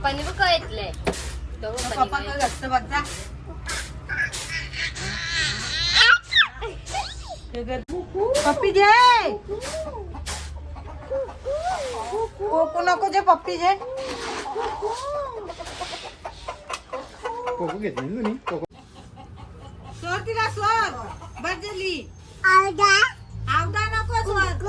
पप्पानी बघ येतलंय तो बघ पप्पा पप्पानी काय घसतं बघ जा. हे कर. पप्पी जे कोको नको जे पप्पी जे कोको घेतली ना तुम्ही? कोको. सोड तिला सोड. बजली आवदा नको सोड.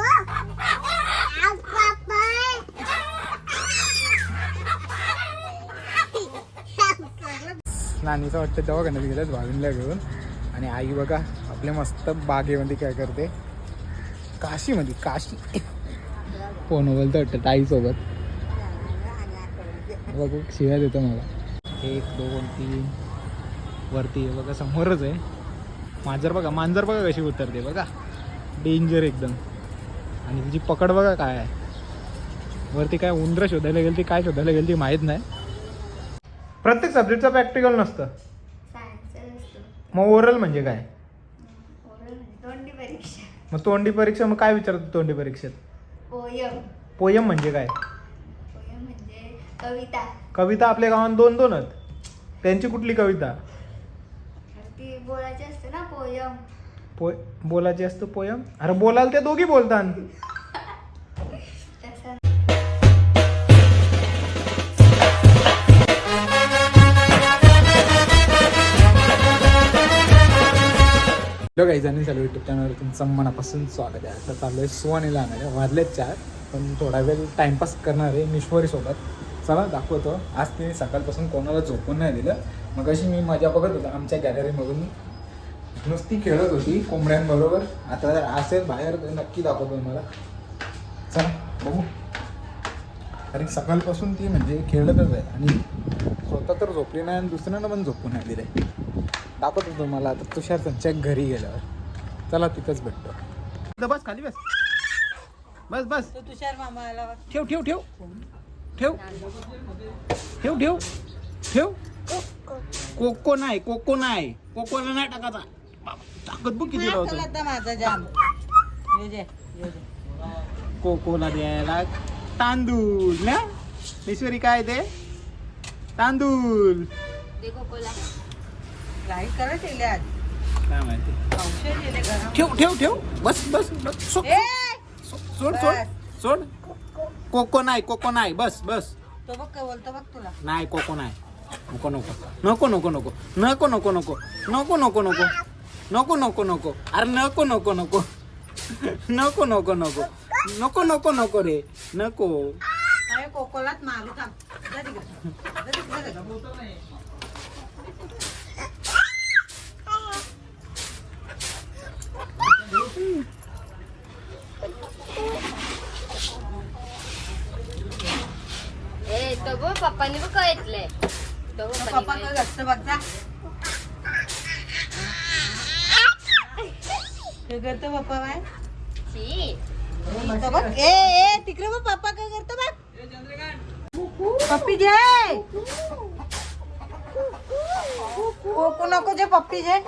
नानीचं वाटतं दवाखान्यात गेलं भाविनला घेऊन. आणि आई बघा आपल्या मस्त बागेमध्ये काय करते. काशीमध्ये काशी. फोन बोलतं वाटतं ताईसोबत? बघू शिव्या देतो मला. एक दोन तीन. वरती आहे बघा समोरच आहे. मांजर बघा मांजर बघा कशी उतरते बघा. डेंजर एकदम. आणि तिची पकड बघा काय आहे. वरती काय उंदरं शोधायला गेली ती काय शोधायला गेली ती माहीत नाही. प्रत्येक सब्जेक्टचा प्रॅक्टिकल नसतं. मग ओरल म्हणजे काय? तोंडी परीक्षा. मग तोंडी परीक्षा मग काय विचारतो तोंडी परीक्षेत? पोयम पोयम म्हणजे काय? पोयम म्हणजे कविता. कविता आपल्या गावात दोन दोनच त्यांची कुठली कविता? ती बोलायची असते ना पोयम पोय बोलायची असतं पोयम अरे बोलाल ते दोघी बोलतात हॅलो काही जणी चालू युट्यूब चॅनलवर तुमचं मनापासून स्वागत आहे. आता चालू आहे सुवानीला आणायला वाजलेत चार पण थोडा वेळ टाइमपास करणार आहे मिश्वरीसोबत चला दाखवतो. आज तिने सकाळपासून कोणाला झोपून नाही दिलं. मग अशी मी मजा बघत होतो आमच्या गॅलरीमधून नुसती खेळत होती कोंबड्यांबरोबर. आता जर असेल बाहेर नक्की दाखवतो मला चला बघू. कारण सकाळपासून ती म्हणजे खेळतच आहे. आणि स्वतः तर झोपली नाही आणि दुसऱ्यांना पण झोपून नाही दिले दाखवत होतो मला आता तुषार त्यांच्या घरी गेल्यावर. चला तिथंच भेटतो. बस खाली बस. बस बस. तो तुषार मामा आला. ठेव ठेव ठेव. ठेव. ठेव ठेव. ठेव. कोको नाही कोको नाही. कोकोला नाही टाकायचा. ताकद बघ किती लावतो माझा जाम. कोकोला द्यायला तांदूळ ना? ईश्वरी काय ते? तांदूळ. देखो आज? काय माहिती? औषध ठेव ठेव ठेव. बस बस बस. सो- ए! सोड सोड सोड. कोको नाही कोको नाही बस बस. तो बघ काय बोलतो बघ तुला. नाही कोको नाही नको नको. नको नको नको. नको नको नको. नको नको नको. नको नको नको. अरे नको नको नको. नको नको नको. नको नको नको रे. नको. अरे कोकोलाच मारू थांब. जा तिकडे. जा तिकडे, जा तिकडे. ए तो बघ पप्पानी बघ येतलंय तो तो पप्पा काय घसतं बघ जा. काय करतो पप्पा बाय. तो बघ. ए ए तिकडे बघ पप्पा काय करतो बघ. पप्पी जे. कोको नको जे पप्पी जे.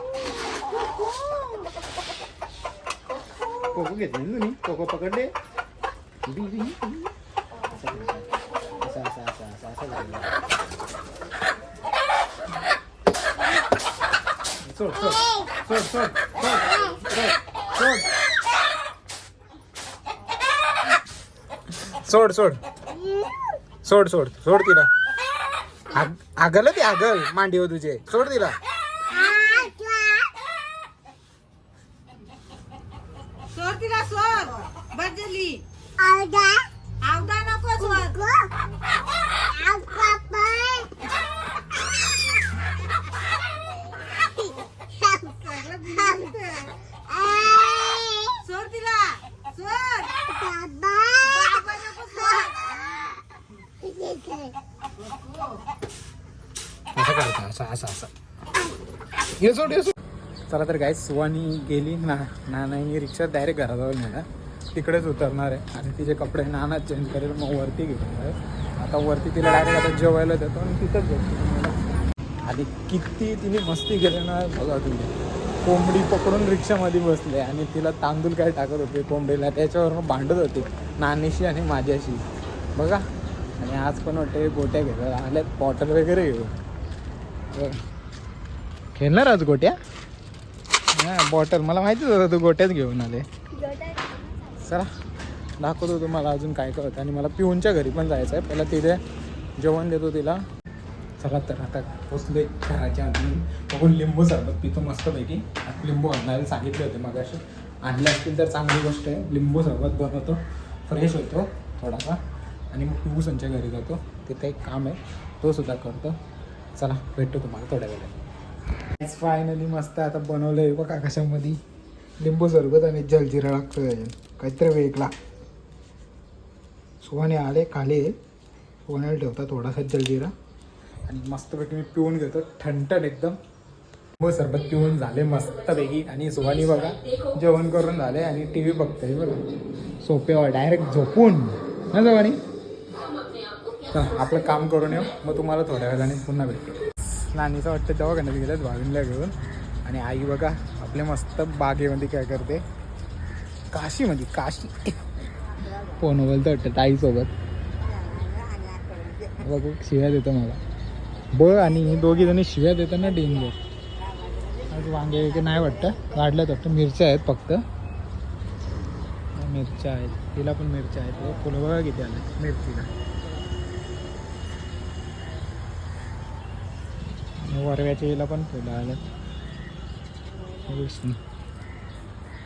कोको घेतली ना तुम्ही कोको पकडले बी, बी, बी. असं, असं, असं, असं, असं झालेलं. सोड सोड सोड सोड सोड सोड सोड सोड सोड सोड तिला आग- आगल ती आगल मांडीवर तुझे सोड तिला सोड तिला सोड बजली आवदा नको सोड सोड तिला. सोड. बाबा नको सोड. असं करता असं असं. असं सोड सोड. चला तर काय सुवानी गेली ना नानानी रिक्षा डायरेक्ट घराजवळ नेला तिकडेच उतरणार आहे. आणि तिचे कपडे नाना चेंज करेल मग वरती घेऊन जाईल. आता वरती तिला डायरेक्ट आता जेवायला देतो आणि तिथंच बसतो. आणि किती तिने मस्ती केली ना बघा तुम्ही. कोंबडी पकडून रिक्षामध्ये बसले आणि तिला तांदूळ काय टाकत होते कोंबडीला त्याच्यावरून भांडत होते नानीशी आणि माझ्याशी. बघा. आणि आज पण वाटते गोट्या घेतात. आल्यात बॉटल वगैरे घेऊ खेळणार आज गोट्या? हां बॉटल. मला माहितीच होतं तू गोट्याच घेऊन आले. चला दाखवतो तुम्हाला अजून काय काय आणि मला पिऊनच्या घरी पण जायचं आहे पहिला तिथे जेवण देतो तिला. चला तर आता पोचले घराच्या आधी बघून लिंबू सरबत पितो मस्तपैकी. आता लिंबू आणायला सांगितले होते मग असे आणले असतील तर चांगली गोष्ट आहे. लिंबू सरबत बनवतो. फ्रेश होतो थोडासा. आणि मग पिऊ संच्या घरी जातो. तिथे एक काम आहे. तो सुद्धा करतो. चला भेटतो तुम्हाला थोड्या वेळात. फायनली मस्त आता बनवलं आहे बघा कशामध्ये. लिंबू सरबत आणि जलजिरा लागतो त्याच्यात काहीतरी वेगळा. सुहाने आले खाली. आहे सुहाण्याला ठेवता थोडासा जलजिरा. आणि मस्तपैकी मी पिऊन घेतो ठणठण एकदम. लिंबू सरबत पिऊन झाले मस्तपैकी. आणि सुहानी बघा जेवण करून झाले आणि टी व्ही बघते बघा सोप्यावर डायरेक्ट झोपून. ना सुहानी? आपलं काम करून येऊ. मग तुम्हाला थोड्या वेळाने पुन्हा भेटतो नानीचं वाटतं दवाखान्यात गेल्यात भाविनला घेऊन. आणि आई बघा आपले मस्त बागेमध्ये काय करते. काशी म्हणजे काशी. फोन बोलतो वाटतं ताईसोबत बघू शिव्या देतो मला. बघ आणि ही दोघी जणी शिव्या देताना डेंजर आज वांगे वगैरे नाही वाटतं. काढल्यात वाटतं. मिरच्या आहेत फक्त. मिरच्या आहेत. तिला पण मिरच्या आहेत. हो, फुलं बघा किती आले. मिरचीला. वरव्याच्या हिला पण फुलं आल्यात.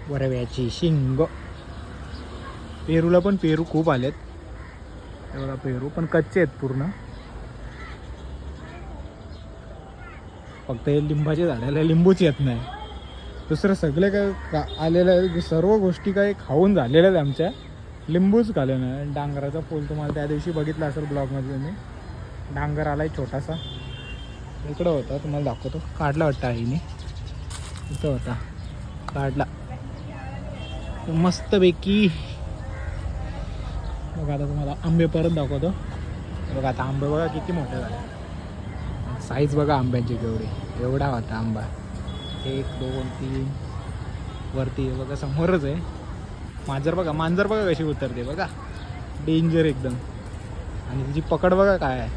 वरव्याची शिंग. पेरूला पण पेरू खूप आलेत. हे बघा पेरू पण कच्चे आहेत पूर्ण. फक्त हे लिंबाचे झाडाला लिंबूच येत नाही. दुसरं सगळे काय का आलेलं आहे सर्व गोष्टी काय खाऊन झालेल्या आहेत आमच्या लिंबूच खाल्लं नाही. डांगराचा फूल तुम्हाला त्या दिवशी बघितला असेल ब्लॉगमध्ये तुम्ही. डांगर आलाय छोटासा. इकडं होता तुम्हाला दाखवतो. काढला वाटतं आईने. इथं होता. काढला. मस्तपैकी. बघा आता तुम्हाला आंबे परत दाखवतो. बघा आता आंबे बघा किती मोठे झाले. साईज बघा आंब्यांची केवढी. एवढा होता आंबा. एक दोन तीन. वरती बघा समोरच आहे. मांजर बघा मांजर बघा कशी उतरते बघा. डेंजर एकदम. आणि तिची पकड बघा काय आहे.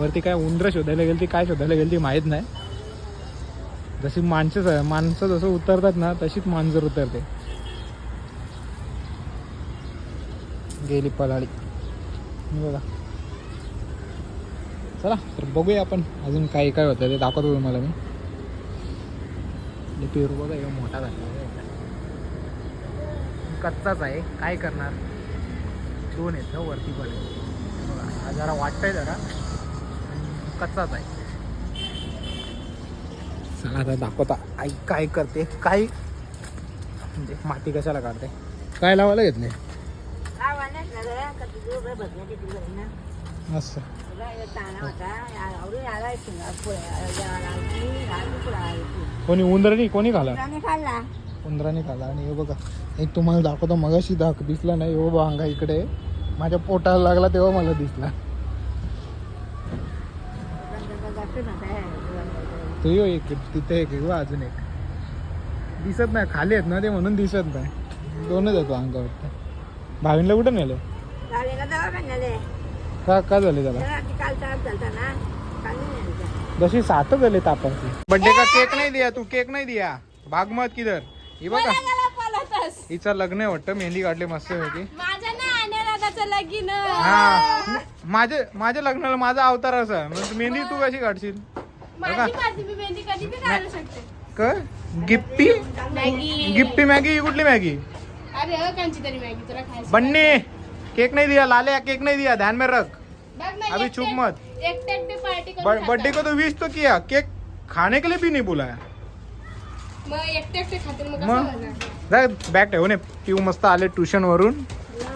वरती काय उंदरं शोधायला गेली ती काय शोधायला गेली ती माहीत नाही. जशी माणसं माणसं जसं उतरतात ना तशीच मांजर उतरते. गेली पलाळी बघा. चला तर बघूया आपण अजून काय काय होतं ते दाखवतो तुम्हाला मी. पेरू बघा एवढा मोठा झाला कच्चाच आहे. काय करणार? दोन आहेत ना वरती पण बघा जरा वाटतंय जरा. कच्चाच आहे. चला आता दाखवता. आई काय करते? काय? म्हणजे माती कशाला काढते? काय लावायला घेतले असं. कोणी उंदरानी कोणी खाला? खाल्ला उंदराने खाला. आणि हे बघा एक तुम्हाला दाखवतो मगाशी दाख दिसला नाही हो बांगा इकडे. माझ्या पोटाला लागला तेव्हा मला दिसला. तो यो एक तिथे एक आहे अजून एक. दिसत नाही खाली आहेत ना ते म्हणून दिसत नाही. दोनच येतो अंगावर भावींला कुठं नेलं? का का झाले त्याला? जशी सात झाले तापाची. बड्डे का केक नाही दिया? तू केक नाही दिया? भाग मत किधर? ही बघा. हिचं लग्न आहे वाटतं. मेहंदी काढली मस्त होती माझ्या ना दादाचं लगीन. हा. माझे माझ्या लग्नाला माझा अवतार असा. मग मेहंदी तू कशी काढशील? माझी माझी. मी मेहंदी कधी बी काढू शकते. क गिप्पी मॅगी. गिप्पी मॅगी ही कुठली मॅगी? अरे कांची तरी मॅगी तुला खायची बन्नी केक नहीं दिया लाले केक नहीं दिया ध्यान में रख. बघ ना अभी एकटे- चुप मत. एकटे एकटे पार्टी बर्थडे को तो विश तो किया केक खाने के लिए भी नहीं बुलाया। मग एकटे एकटे खातील मग मग? कसं होणार? जाय बॅग ठेवून ये. पिऊ मस्त आले ट्युशन वरून.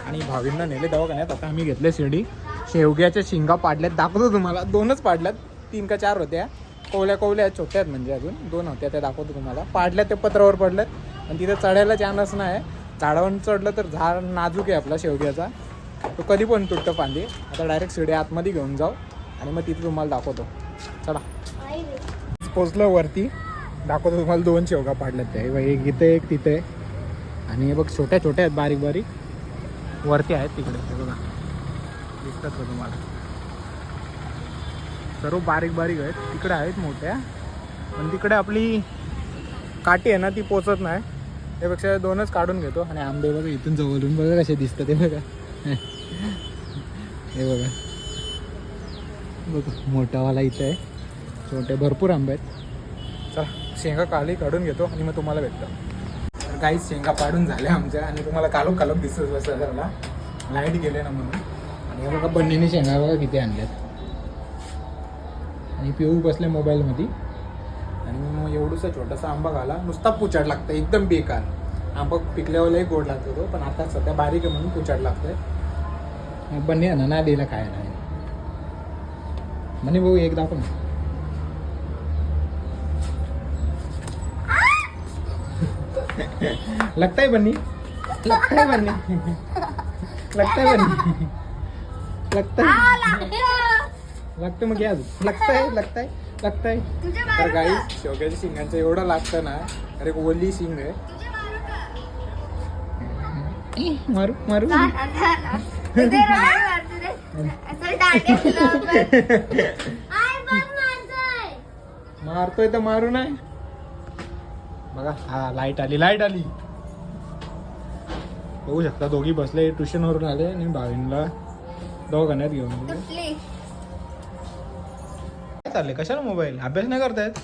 आणि भावींना नेले दवाखान्यात आता आम्ही घेतले शिर्डी. शेवग्याच्या शिंगा पाडल्यात दाखवतो तुम्हाला. दोनच पाडल्यात तीन का चार होत्या. कोवल्या कोवल्या आहेत, छोट्या आहेत म्हणजे अजून दोन होत्या त्या दाखवतो तुम्हाला. पाडल्या ते पत्रावर पडल्यात. आणि तिथे चढायला चान्स नाही. झाडावर चढलं तर झाड नाजूक आहे आपला शेवग्याचा. तो कधी पण तुटतं फांदी. आता डायरेक्ट शिडे आतमध्ये घेऊन जाऊ आणि मग तिथे तुम्हाला दाखवतो. चला. पोचलं वरती. दाखवतो तुम्हाला दोन शेवगा पाडल्यात ते एक इथे एक तिथे. आणि हे बघ छोट्या छोट्या आहेत बारीक बारीक. वरती आहेत तिकडे. हे बघा. दिसतात का तुम्हाला? सर्व बारीक बारीक आहेत. तिकडे आहेत मोठ्या. पण तिकडे आपली काठी आहे ना ती पोचत नाही. त्यापेक्षा दोनच काढून घेतो. आणि आंबे बघा इथून जवळून बघा कसे दिसतात ते बघा. हे बघा. बघा मोठावाला इथं आहे. छोटे भरपूर आंबे आहेत. चला शेंगा काली काढून घेतो आणि मग तुम्हाला भेटतो. तर काही शेंगा पाडून झाल्या आमच्या आणि तुम्हाला कालोख कालोख दिसत बसला जरा लाइट गेले ना म्हणून. आणि हे बघा बन्नीने शेंगा बघा किती आणल्यात. आणि पिऊ बसले मोबाईलमध्ये. एवढूसा छोटासा आंबा घाला. नुसता पुचाड लागतं एकदम बेकार. आंबा पिकल्यावरही गोड लागतो तो पण आता सध्या बारीक आहे म्हणून पुचाड लागतंय. आहे ना नाही दिला काय नाही. म्हणे भाऊ एक दाखव ना. लगता है बन्नी? लगता है बन्नी? लगता है बन्नी? लगता है लागतं मग घ्या लगता है लगता है लगता है तर काही शेवग्याच्या शिंगांचं एवढं लागतं ना अरे ओली शिंग आहे. मारू मारू. मारतोय तर मारू नाही बघा हा लाइट आली लाइट आली. बघू शकता दोघी बसले ट्युशन वरून आले आणि भावींला दवाखान्यात घेऊन चाललंय कशाला मोबाईल अभ्यास नाही करतायत?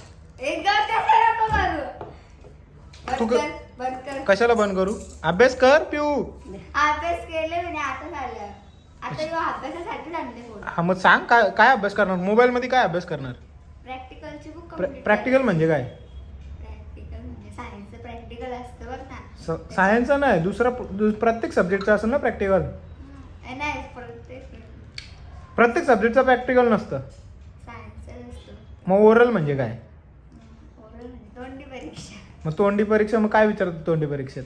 तू क- कशाला बंद करू? अभ्यास कर पिऊ. अभ्यास केले आता झालं. आता ह्यो अभ्यासासाठी आणले फोन हा मग सांग काय काय अभ्यास करणार? मोबाईल मध्ये काय अभ्यास करणार? प्रॅक्टिकलची बुक प्रॅक्टिकल म्हणजे काय? प्रॅक्टिकल म्हणजे सायन्सचं प्रॅक्टिकल असतं बघ ना सायन्सचं नाही दुसरा दु- प्रत्येक सब्जेक्टचं असेल ना प्रॅक्टिकल हं. नाही प्रत्येक प्रत्येक सब्जेक्टचं प्रॅक्टिकल नसतं. मग ओरल म्हणजे काय? म्हणजे तोंडी परीक्षा. मग तोंडी परीक्षा मग काय विचारतात तोंडी परीक्षेत?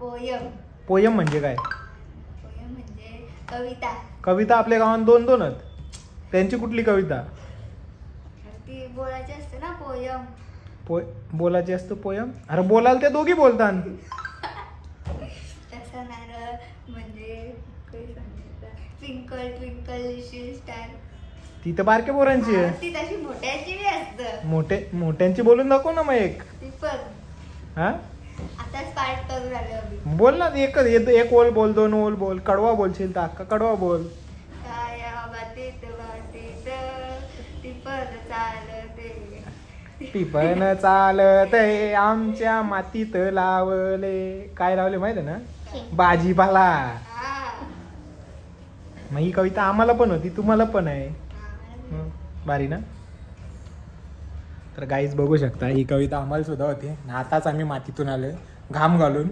पोयम पोयम म्हणजे काय? पोयम म्हणजे कविता. कविता आपल्या गावात दोन दोन आहेत. त्यांची कुठली कविता? ती बोलायची असते ना पोयम पोय बोलायची असतं पोयम अरे बोलाल ते दोघी बोलतात तसं म्हणजे काही ट्विंकल ट्विंकल लिटिल स्टार ती तर बारक्या पोरांची आहे. ती तशी मोठ्याची बी असतं. मोठे मोठ्यांची बोलून दाखव ना मग एक. ती पण. हा? आताच बोल ना एक एक ओल बोल दोन ओल बोल कडवा बोलशील तर अक्का कडवा बोल. काय बातीत ती पण चालते. चालत आमच्या मातीत लावले. काय लावले माहिती आहे ना? भाजीपाला. हा. मग ही कविता आम्हाला पण होती तुम्हाला पण आहे. भारी ना तर गाईज बघू शकता ही कविता आम्हाला सुद्धा होती. आताच आम्ही मातीतून आलो घाम घालून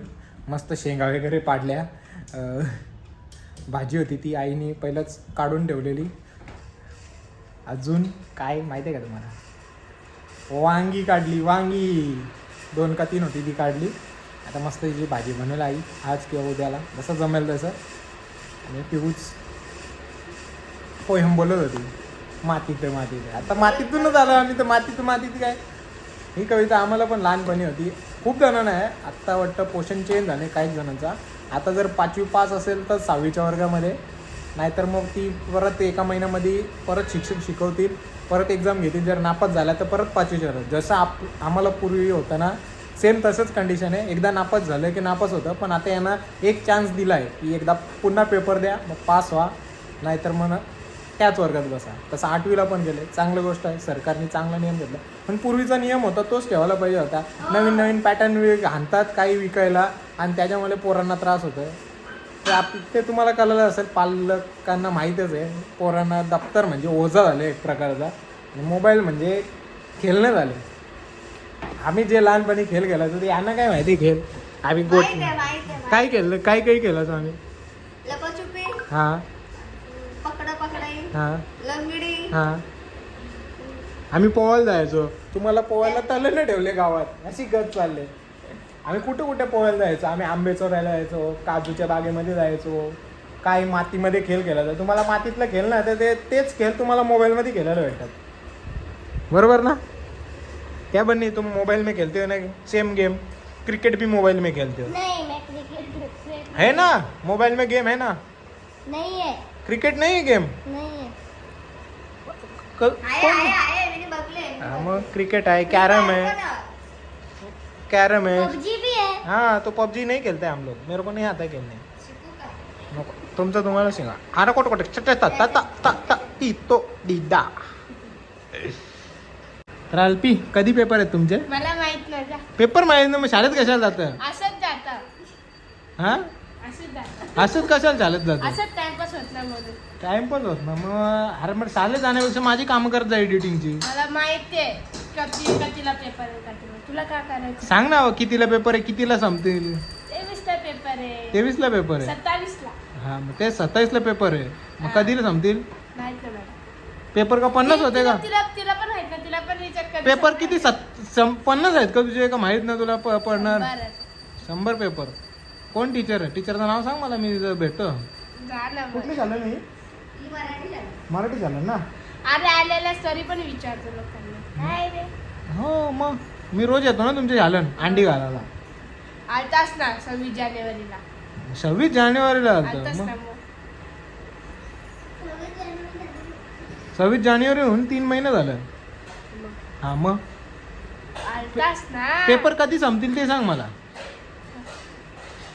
मस्त शेंगा वगैरे पाडल्या. भाजी होती ती आईने पहिलंच काढून ठेवलेली. अजून काय माहिती आहे का तुम्हाला? वांगी काढली वांगी. दोन का तीन होती ती काढली. आता मस्त जी भाजी बनवेल आई आज किंवा उद्याला. जसं जमेल तसं. आणि पिऊच पोयम बोलत होती. मातीत मातीत आता मातीतूनच आलो आम्ही तर मातीत मातीत काय? ही कविता आम्हाला पण लहानपणी होती. खूप जणांना आहे. आत्ता वाटतं पोषण चेंज झाले काही जणांचा. आता जर पाचवी पास असेल तर सहावीच्या वर्गामध्ये. नाहीतर मग ती परत एका महिन्यामध्ये परत शिक्षक शिकवतील परत एक्झाम घेतील. जर नापास झाल्या तर परत पाचवीच्या वर्गात. जसं आप आम्हाला पूर्वी होतं ना सेम तसंच कंडिशन आहे. एकदा नापास झालं की नापास होतं पण आता यांना एक चान्स दिला आहे की एकदा पुन्हा पेपर द्या मग पास व्हा. नाहीतर मग त्याच वर्गात बसा. तसं आठवीला पण गेले. चांगली गोष्ट आहे. सरकारने चांगला नियम घेतला. पण पूर्वीचा नियम होता तोच ठेवायला पाहिजे होता. नवीन नवीन पॅटर्न आणतात काही विकायला आणि त्याच्यामुळे पोरांना त्रास होतो ते आप ते तुम्हाला कळलं असेल पालकांना माहीतच आहे. पोरांना दप्तर म्हणजे ओझा झालं एक प्रकारचा. आणि मोबाईल म्हणजे खेळणं झाले. आम्ही जे लहानपणी खेळ खेळायचो ते यांना काय माहिती खेळ? आम्ही गोट काय खेळलं? काय काही खेळायचो आम्ही? हां. हां. लंगडी. हा. आम्ही पोहायला जायचो. तुम्हाला पोहायला तले नाही ठेवले गावात. अशी गत चालले. आम्ही कुठे कुठे पोहायला जायचो? आम्ही आंबे चोरायला जायचो काजूच्या बागेमध्ये जायचो काही मातीमध्ये खेळ खेळायचा तुम्हाला मातीतलं खेळ ना तर ते तेच खेळ तुम्हाला मोबाईलमध्ये खेळायला भेटतात. बरोबर ना? क्या बन्नी तुम मोबाइल में खेलते हो ना सेम गेम क्रिकेट भी मोबाइल में खेलते हो नहीं है ना? मोबाइल में गेम है ना? नहीं है क्रिकेट नाही आहे गेम? नाही. आहे आहे आहे मी बघले मग क्रिकेट आहे कॅरम है कैरम है पबजी भी है हाँ तो पबजी नहीं खेलते हम लोग मेरे को नहीं आता शिकू का? नको. तुमचं तुम्हाला शिका अरे कोट कोट. चट ता ता ता ता ता. ती तो दिदा तर अल्पी कधी पेपर आहेत तुमचे? मला माहीत नाही. पेपर माहिती ना मग शाळेत कशाला जातं? असंच जातं. हा? असंच कशाला शाळेत जातं टाइमपास होत नाही म्हणून. टाइमपास होत ना मग अरे मग शाळेत जाण्यापेक्षा माझी कामं करत जा एडिटिंगची मला माहिती आहे कधी कधीला पेपर आहे कधीला तुला काय करायचं? सांग ना कितीला पेपर आहे कितीला संपतील? तेवीसला पेपर आहे. तेवीसला पेपर आहे. सत्तावीसला. हा मग ते सत्तावीसला पेपर आहे. मग कधीला संपतील? माहीत नाही मला. पेपर का पन्नास ती- होते का? तिला तिला तिला पण माहीत नाही तिला पण विचार पेपर किती? सत सं- पन्नास आहेत का तुझे? का माहीत ना तुला प- पडणार. शंभर पेपर कोण टीचर आहे टीचरचं नाव सांग मला मी तिथं भेटतो. कुठली झालं मी ही मराठी झाली मराठी झालं ना? अरे आलेल्या तरी पण विचारतो लोकांना. हो मग. मी रोज येतो ना तुमच्या झालं अंडी घालायला. आलतास ना सव्वीस जानेवारीला. सव्वीस जानेवारीला आलतं. सव्वीस जानेवारी होऊन तीन महिने झालं. हा मग. पेपर कधी संपतील ते सांग मला.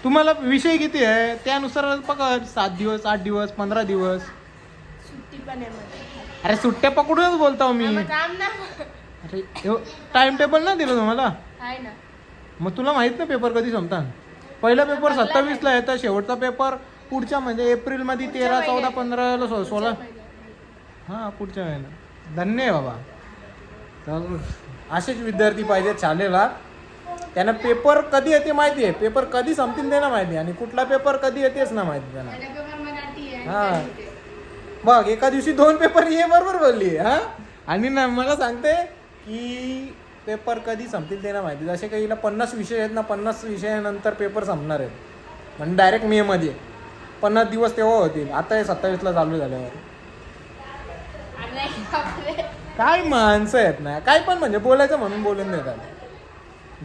तुम्हाला विषय किती आहे? त्यानुसार पकड सात दिवस आठ दिवस पंधरा दिवस. सुट्टी पण आहे मला अरे सुट्ट्या पकडूनच बोलतो मी. मग थांब ना अरे टाइम टेबल ना दिलं तुम्हाला? आहे ना. मग तुला माहीत ना पेपर कधी संपतात? पहिला पेपर सत्तावीसला येतं शेवटचा पेपर पुढच्या म्हणजे एप्रिलमध्ये तेरा चौदा पंधराला सो सोळा हां पुढच्या महिन्यात. धन्य आहे बाबा. तर असेच विद्यार्थी पाहिजेत शाळेला त्यांना पेपर कधी येते माहिती आहे? पेपर कधी संपतील ते ना माहिती आहे. आणि कुठला पेपर कधी येतेच ना माहिती त्यांना. हा. बघ एका दिवशी दोन पेपर ये बरोबर बोलली हा? आणि ना मला सांगते की पेपर कधी संपतील ते ना माहिती जसे काही पन्नास विषय आहेत ना पन्नास विषयानंतर पेपर संपणार आहेत. म्हणजे डायरेक्ट मे मध्ये. पन्नास दिवस तेव्हा होतील. आता हे सत्तावीसला चालू झाल्यावर. काय माणसं आहेत ना. काय पण म्हणजे बोलायचं म्हणून बोलून देतात.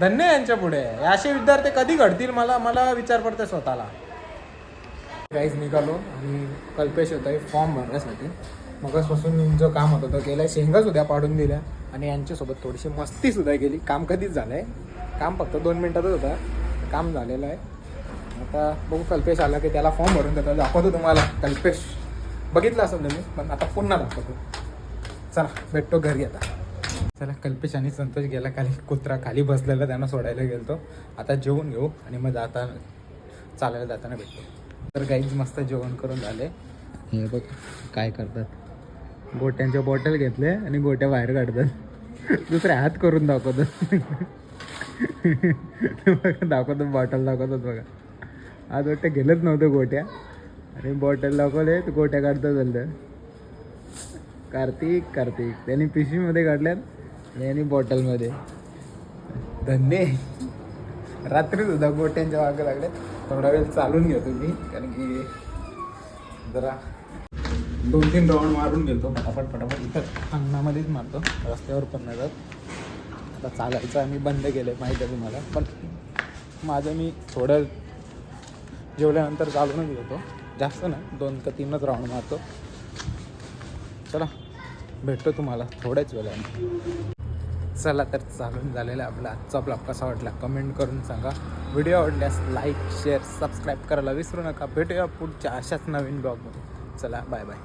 धन्य यांच्या पुढे. असे विद्यार्थी कधी घडतील मला मला विचार पडते स्वतःला. काहीच निघालो आणि कल्पेश होता फॉर्म भरण्यासाठी. मगचपासून जो काम होतं तो केलं शेंगा सुद्धा पाडून दिल्या आणि यांच्यासोबत थोडीशी मस्ती सुद्धा केली. काम कधीच झालं आहे काम फक्त दोन मिनटातच होतं. काम झालेलं आहे. आता बघू कल्पेश आला की त्याला फॉर्म भरून देतो. दाखवतो तुम्हाला. कल्पेश बघितलं असेल तुम्ही पण आता पुन्हा दाखवतो. चला भेटतो घरी आता. चला कल्पेश आणि संतोष गेला खाली कुत्रा खाली बसलेला त्यांना सोडायला गेलतो. आता जेवून घेऊ आणि मग जाताना चालायला जाताना भेटतो तर गाईज मस्त जेवण करून झाले. हे बघ काय करतात. गोट्यांच्या बॉटल घेतले आणि गोट्या बाहेर काढतात. दुसरे हात करून दाखवतात. बघा दाखवतात बॉटल दाखवतात बघा. आज वाटतं गेलंच नव्हतं गोट्या. आणि बॉटल दाखवले तर गोट्या काढतात झालं कार्तिक कार्तिक. त्यांनी पिशवीमध्ये काढल्यात. आणि बॉटलमध्ये. धन्य रात्री सुद्धा गोट्यांच्या मागं लागले. थोडा वेळ चालून घेतो मी कारण की जरा दोन तीन राऊंड मारून घेतो. फटाफट फटाफट इथं अंगणामध्येच मारतो. रस्त्यावर पण नाही जात. आता चालायचं आम्ही बंद केलं माहीत आहे तुम्हाला. पण माझं मी थोडं जेवल्यानंतर चालूनच घेतो. जास्त नाही दोन का तीनच राऊंड मारतो. चला भेटतो तुम्हाला थोड्याच वेळाने. चला तर चालून झालेला आपला आजचा ब्लॉग कसा वाटला कमेंट करून सांगा. व्हिडिओ आवडल्यास लाईक शेअर सबस्क्राईब करायला विसरू नका. भेटूया पुढच्या अशाच नवीन ब्लॉगमध्ये चला बाय बाय